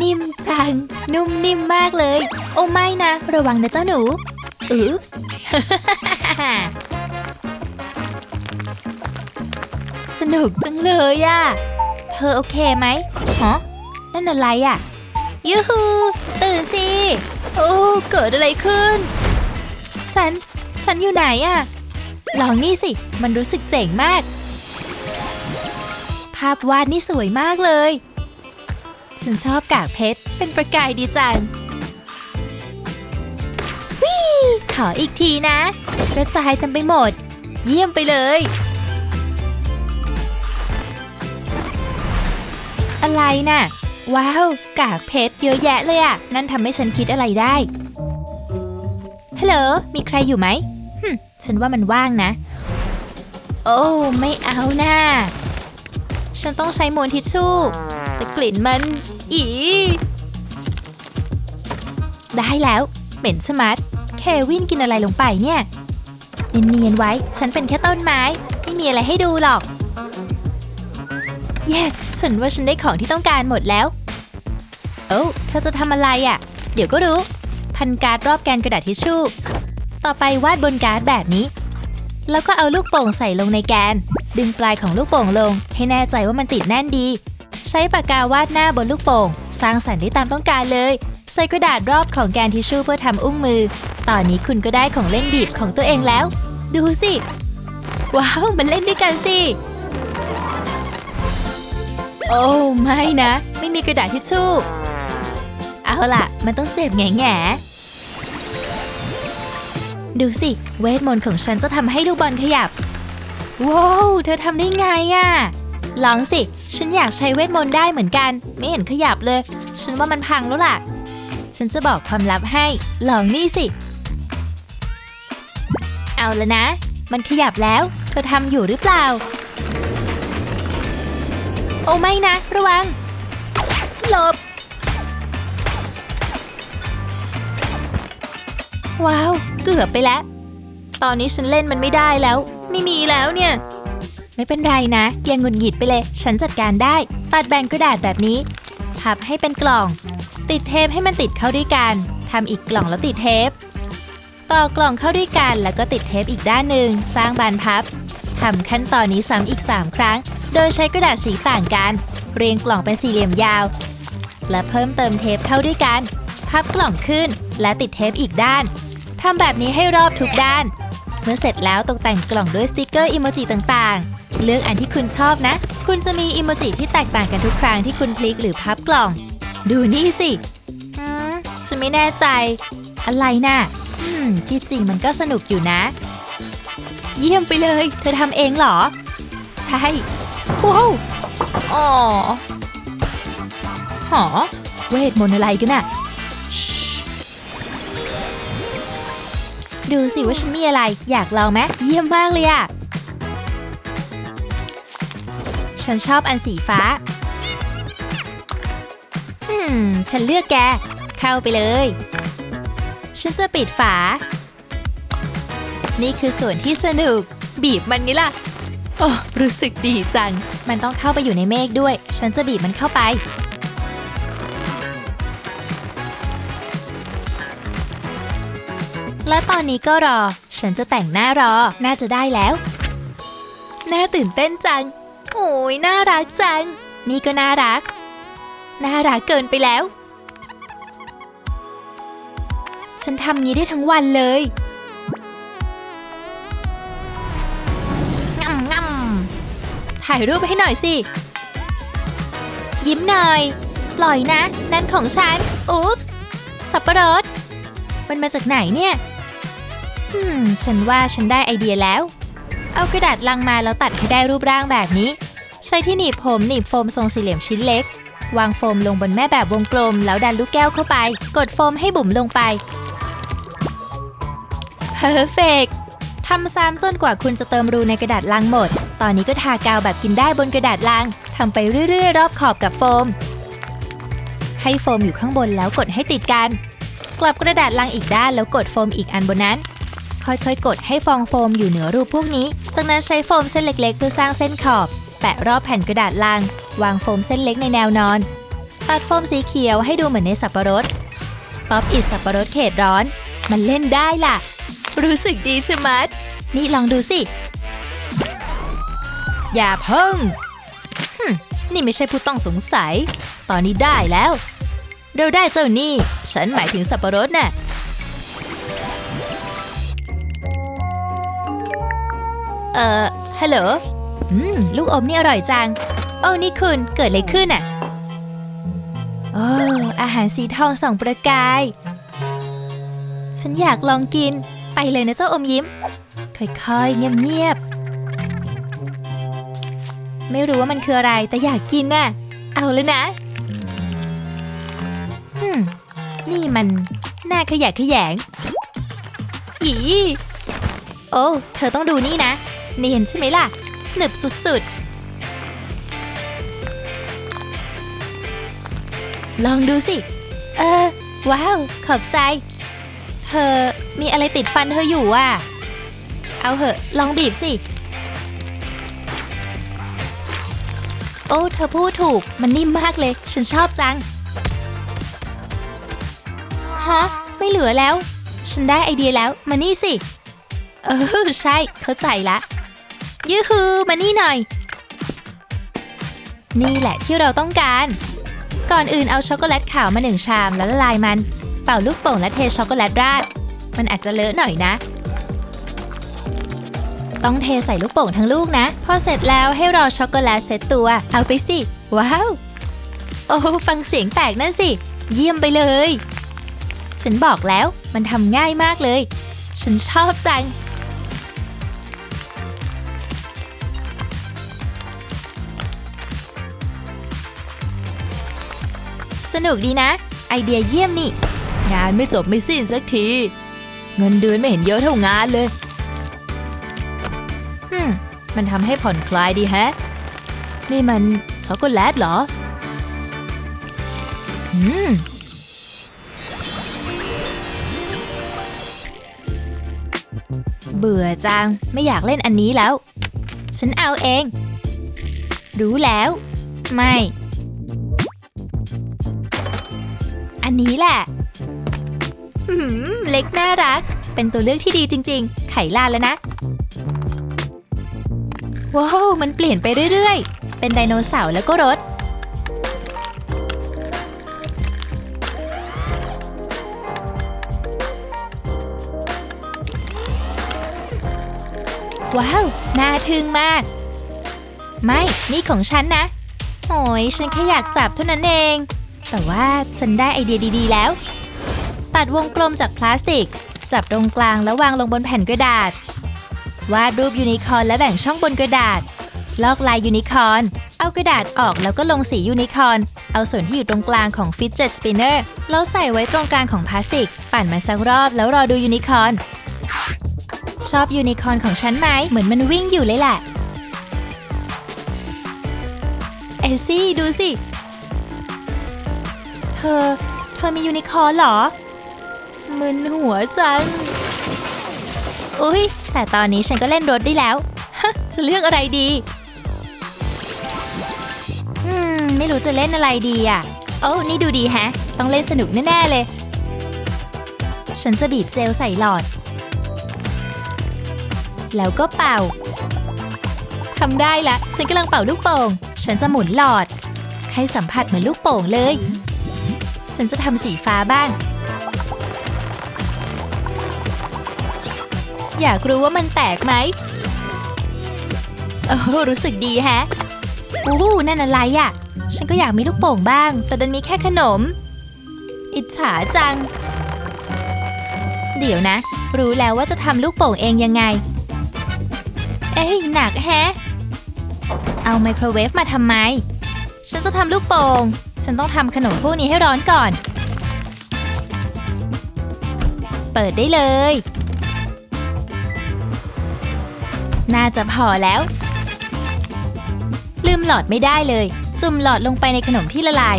นิ่มจัง นุ่มนิ่มมากเลย โอ้ไม่นะ ระวังนะเจ้าหนูอุ๊ปส์สนุกจังเลยอะเธอโอเคไหมฮะนั่นอะไรอะยูฮูตื่นสิโอ้เกิดอะไรขึ้น ฉัน ฉันอยู่ไหนอะลองนี่สิ มันรู้สึกเจ๋งมาก ภาพวาดนี่สวยมากเลย ฉันชอบกากเพชร เป็นประกายดีจังวิขออีกทีนะกระจายเต็มไปหมด เยี่ยมไปเลย อะไรน่ะ ว้าว กากเพชรเยอะแยะเลยอะนั่นทำให้ฉันคิดอะไรได้ฮัลโหลมีใครอยู่ไหมหึฉันว่ามันว่างนะ โอ้ ไม่เอาน่าฉันต้องใช้มวนทิชชู่ แต่กลิ่นมัน อี ได้แล้ว เหม็นสมัดเควินกินอะไรลงไปเนี่ย เนียนๆไว้ ฉันเป็นแค่ต้นไม้ ไม่มีอะไรให้ดูหรอก yes ฉันว่าฉันได้ของที่ต้องการหมดแล้ว โอ้เธอจะทำอะไรอะ่ะ เดี๋ยวก็รู้ พันการ์ดรอบแกนกระดาษทิชชู่ ต่อไปวาดบนการ์ดแบบนี้ แล้วก็เอาลูกโป่งใส่ลงในแกน ดึงปลายของลูกโป่งลง ให้แน่ใจว่ามันติดแน่นดี ใช้ปากกาวาดหน้าบนลูกโป่ง สร้างสรรค์ได้ตามต้องการเลย ใส่กระดาษรอบของแกนทิชชู่เพื่อทำอุ้งมือ ตอนนี้คุณก็ได้ของเล่นบีบของตัวเองแล้ว ดูสิ ว้าวมันเล่นด้วยกันสิ โอ้ไม่นะ ไม่มีกระดาษทิชชู่ เอาล่ะ มันต้องเจ็บแง่แง่ดูสิ เวทมนต์ของฉันจะทำให้ลูกบอลขยับ ว้าว เธอทำได้ไงอะ ลองสิ ฉันอยากใช้เวทมนต์ได้เหมือนกัน ไม่เห็นขยับเลย ฉันว่ามันพังแล้วล่ะ ฉันจะบอกความลับให้ ลองนี่สิ เอาละนะ มันขยับแล้ว เธอทำอยู่หรือเปล่า โอ้ไม่นะ ระวัง หลบ ว้าว เกือบไปแล้ว ตอนนี้ฉันเล่นมันไม่ได้แล้ว ไม่มีแล้วเนี่ย ไม่เป็นไรนะ อย่างหงุดหงิดไปเลย ฉันจัดการได้ ตัดแบ่งกระดาษแบบนี้ พับให้เป็นกล่อง ติดเทปให้มันติดเข้าด้วยกันทำอีกกล่องแล้วติดเทป ต่อกล่องเข้าด้วยกันแล้วก็ติดเทปอีกด้านหนึ่งสร้างบานพับทำขั้นตอนนี้ซ้ำอีก 3 ครั้ง โดยใช้กระดาษสีต่างกัน เรียงกล่องเป็นสี่เหลี่ยมยาว และเพิ่มเติมเทปเข้าด้วยกัน พับกล่องขึ้นและติดเทปอีกด้านทำแบบนี้ให้รอบทุกด้าน เมื่อเสร็จแล้วตกแต่งกล่องด้วยสติกเกอร์อิโมจิต่างๆ เลือกอันที่คุณชอบนะ คุณจะมีอิโมจิที่แตกต่างกันทุกครั้งที่คุณพลิกหรือพับกล่อง ดูนี่สิอืมฉันไม่แน่ใจ อะไรน่ะอืม ที่จริงมันก็สนุกอยู่นะ เยี่ยมไปเลย เธอทำเองเหรอ ใช่ว้าวอ๋อหอเวทมนต์อะไรกันน่ะ ดูสิว่าฉันมีอะไร อยากลองไหมเยี่ยมมากเลยอะฉันชอบอันสีฟ้า อืม ฉันเลือกแก เข้าไปเลย ฉันจะปิดฝา นี่คือส่วนที่สนุก บีบมันนี่ล่ะ โอ้ รู้สึกดีจัง มันต้องเข้าไปอยู่ในเมฆด้วย ฉันจะบีบมันเข้าไป อนนี้ก็รอ ฉันจะแต่งหน้ารอ น่าจะได้แล้ว น่าตื่นเต้นจัง โอ้ยน่ารักจัง นี่ก็น่ารัก น่ารักเกินไปแล้ว ฉันทำงี้ได้ทั้งวันเลยงำงำถ่ายรูปให้หน่อยสิ ยิ้มหน่อย ปล่อยนะ นั่นของฉัน อุ๊ปส์สับปะรดมันมาจากไหนเนี่ย อืม ฉันว่าฉันได้ไอเดียแล้ว เอากระดาษลังมาแล้วตัดให้ได้รูปร่างแบบนี้ ใช้ที่หนีบผมหนีบโฟมทรงสี่เหลี่ยมชิ้นเล็ก วางโฟมลงบนแม่แบบวงกลม แล้วดันลูกแก้วเข้าไป กดโฟมให้บุ๋มลงไปเพอร์เฟกทำซ้ำจนกว่าคุณจะเติมรูในกระดาษลังหมด ตอนนี้ก็ทากาวแบบกินได้บนกระดาษลังทำไปเรื่อยๆ รอบขอบกับโฟม ให้โฟมอยู่ข้างบนแล้วกดให้ติดกัน กลับกระดาษลังอีกด้านแล้วกดโฟมอีกอันบนนั้น ค่อยๆ กดให้ฟองโฟมอยู่เหนือรูปพวกนี้ จากนั้นใช้โฟมเส้นเล็กๆ เพื่อสร้างเส้นขอบ แปะรอบแผ่นกระดาษลัง วางโฟมเส้นเล็กในแนวนอนตัดโฟมสีเขียวให้ดูเหมือนในสับปะรด ป๊อปอิดสับปะรดเขตร้อน มันเล่นได้ล่ะ รู้สึกดีใช่ไหมนี่ลองดูสิ อย่าเพิ่งฮึนี่ไม่ใช่ผู้ต้องสงสัย ตอนนี้ได้แล้ว เราได้เจ้านี่ ฉันหมายถึงสับปะรดน่ะ เอ่อ ฮัลโหล อืม ลูกอมนี่อร่อยจัง โอ้นี่คุณ เกิดอะไรขึ้นอะโอ้อาหารสีทองส่องประกาย ฉันอยากลองกิน ไปเลยนะเจ้าอมยิ้ม ค่อยๆ เงียบๆ ไม่รู้ว่ามันคืออะไร แต่อยากกินน่ะ เอาเลยนะอืมนี่มันน่าขยะขยงอีโอ้ เธอต้องดูนี่นะ เนียนใช่ไหมล่ะ หนึบสุดๆ ลองดูสิ เออ ว้าว ขอบใจ เธอมีอะไรติดฟันเธออยู่อะ เอาเหอะ ลองบีบสิ โอ้ เธอพูดถูก มันนิ่มมากเลย ฉันชอบจัง ฮะ ไม่เหลือแล้ว ฉันได้ไอเดียแล้ว มานี่สิ เออ ใช่ เข้าใจละ ยื้อฮือมานี่หน่อย นี่แหละที่เราต้องการ ก่อนอื่นเอาช็อกโกแลตขาวมาหนึ่งชามแล้วละลายมัน เป่าลูกโป่งและเทช็อกโกแลตราด มันอาจจะเลอะหน่อยนะ ต้องเทใส่ลูกโป่งทั้งลูกนะ พอเสร็จแล้วให้รอช็อกโกแลตเซตตัว เอาไปสิ ว้าว โอ้ฟังเสียงแตกนั่นสิ เยี่ยมไปเลย ฉันบอกแล้วมันทำง่ายมากเลย ฉันชอบจัง สนุกดีนะ ไอเดียเยี่ยมนี่ งานไม่จบไม่สิ้นสักที เงินเดือนไม่เห็นเยอะเท่างานเลยฮึมมันทำให้ผ่อนคลายดีแฮะ นี่มันช็อกโกแลตเหรอ อืมเบื่อจัง ไม่อยากเล่นอันนี้แล้ว ฉันเอาเอง รู้แล้ว ไม่ นนี้แหละหืมเล็กน่ารัก เป็นตัวเลือกที่ดีจริง ๆ ไขลานแล้วนะ ว้าว มันเปลี่ยนไปเรื่อยๆ เป็นไดโนเสาร์แล้วก็รถ ว้าว น่าทึ่งมาก ไม่ นี่ของฉันนะ โอ้ยฉันแค่อยากจับเท่านั้นเอง แต่ว่าฉันได้ไอเดียดีๆแล้ว ตัดวงกลมจากพลาสติก จับตรงกลางแล้ววางลงบนแผ่นกระดาษ วาดรูปยูนิคอร์นและแบ่งช่องบนกระดาษ ลอกลายยูนิคอร์น เอากระดาษออกแล้วก็ลงสียูนิคอร์น เอาส่วนที่อยู่ตรงกลางของฟิตเจ็ตสปินเนอร์แล้วใส่ไว้ตรงกลางของพลาสติก ปั่นมันสักรอบแล้วรอดูยูนิคอร์น ชอบยูนิคอร์นของฉันไหมเหมือนมันวิ่งอยู่เลยแหละเอซี่ดูสิ อ เธอมียูนิคอร์เหรอ มึนหัวจัง อุ้ยแต่ตอนนี้ฉันก็เล่นรถได้แล้ว จะเลือกอะไรดี อืม ไม่รู้จะเล่นอะไรดีอะ โอ้นี่ดูดีแฮะ ต้องเล่นสนุกแน่ ๆ เลย ฉันจะบีบเจลใส่หลอด แล้วก็เป่าทำได้ละ ฉันกำลังเป่าลูกโป่ง ฉันจะหมุนหลอด ให้สัมผัสเหมือนลูกโป่งเลย ฉันจะทำสีฟ้าบ้าง อยากรู้ว่ามันแตกไหม โอ้รู้สึกดีแฮะอู้นั่นอะไรอะ่ะฉันก็อยากมีลูกโป่งบ้าง แต่ดันมีแค่ขนม อิจฉาจัง เดี๋ยวนะ รู้แล้วว่าจะทำลูกโป่งเองยังไง เอ้ยหนักแฮะ เอาไมโครเวฟมาทำไม ฉันจะทำลูกโป่ง ฉันต้องทำขนมพวกนี้ให้ร้อนก่อน เปิดได้เลย น่าจะพอแล้ว ลืมหลอดไม่ได้เลย จุ่มหลอดลงไปในขนมที่ละลาย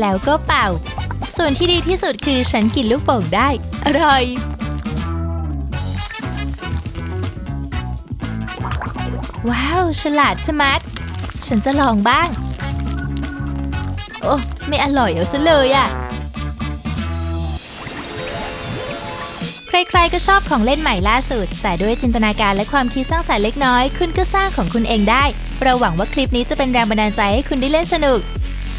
แล้วก็เป่า ส่วนที่ดีที่สุดคือฉันกินลูกโป่งได้ อร่อยว้าว ฉลาดสมัด ฉันจะลองบ้าง โอ้ไม่อร่อยเอาซะเลยอะใครๆก็ชอบของเล่นใหม่ล่าสุด แต่ด้วยจินตนาการและความคิดสร้างสรรค์เล็กน้อย คุณก็สร้างของคุณเองได้ เราหวังว่าคลิปนี้จะเป็นแรงบันดาลใจให้คุณได้เล่นสนุก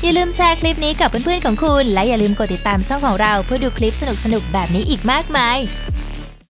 อย่าลืมแชร์คลิปนี้กับเพื่อนๆของคุณ และอย่าลืมกดติดตามช่องของเราเพื่อดูคลิปสนุกๆแบบนี้อีกมากมาย